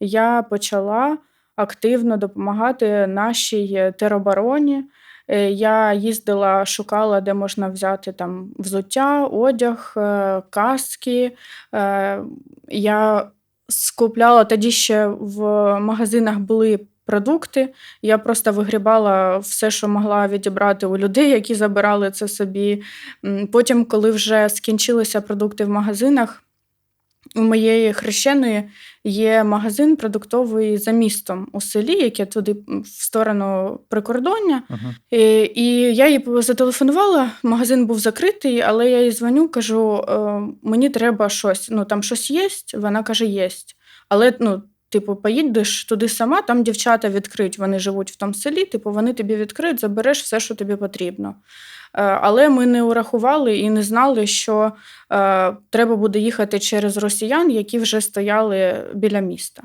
я почала активно допомагати нашій теробороні. Е, Я їздила, шукала, де можна взяти там взуття, одяг, е, каски. Е, Я скупляла тоді ще в магазинах були продукти. Я просто вигрібала все, що могла відібрати у людей, які забирали це собі. Потім, коли вже скінчилися продукти в магазинах, у моєї хрещеної є магазин продуктовий за містом у селі, яке туди в сторону прикордоння. Мгм. І, і я їй зателефонувала, магазин був закритий, але я їй дзвоню, кажу: е, мені треба щось. Ну там щось є. Вона каже, є. Але ну, типу, поїдеш туди сама, там дівчата відкриють, вони живуть в тому селі, типу, вони тобі відкриють, забереш все, що тобі потрібно. Е, Але ми не урахували і не знали, що е, треба буде їхати через росіян, які вже стояли біля міста.